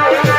Yeah.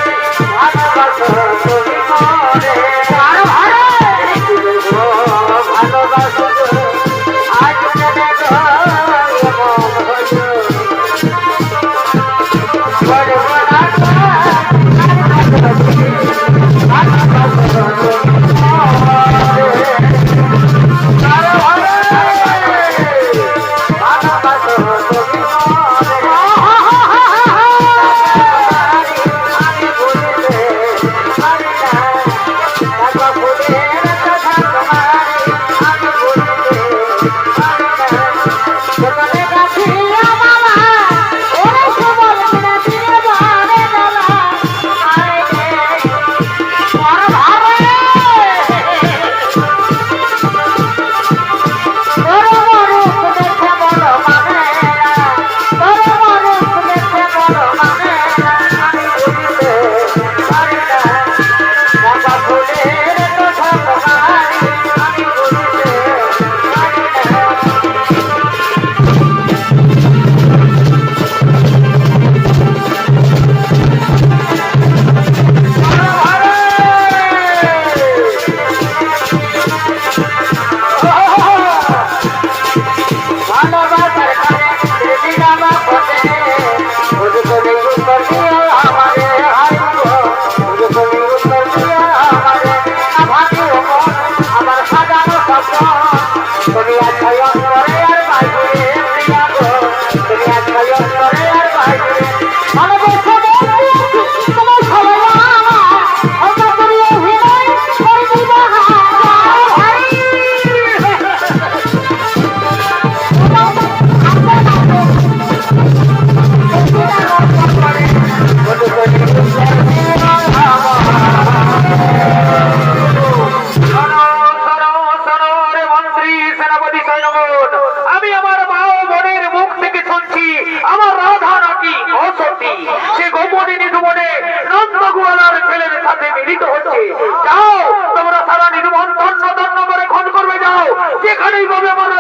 সেনাপতি সৈনগর আমি আমার মা ও বোনের মুখ থেকে শুনছি, আমার রাধা নাকি অসতি? সে গোপনী জীবনে নন্দগুয়ালার ছেলের সাথে মিলিত হচ্ছে। যাও, তোমরা সারা নির্মন ধন্য ধন্য করে খন করবে, যাও। যেখানেই পাবে আমার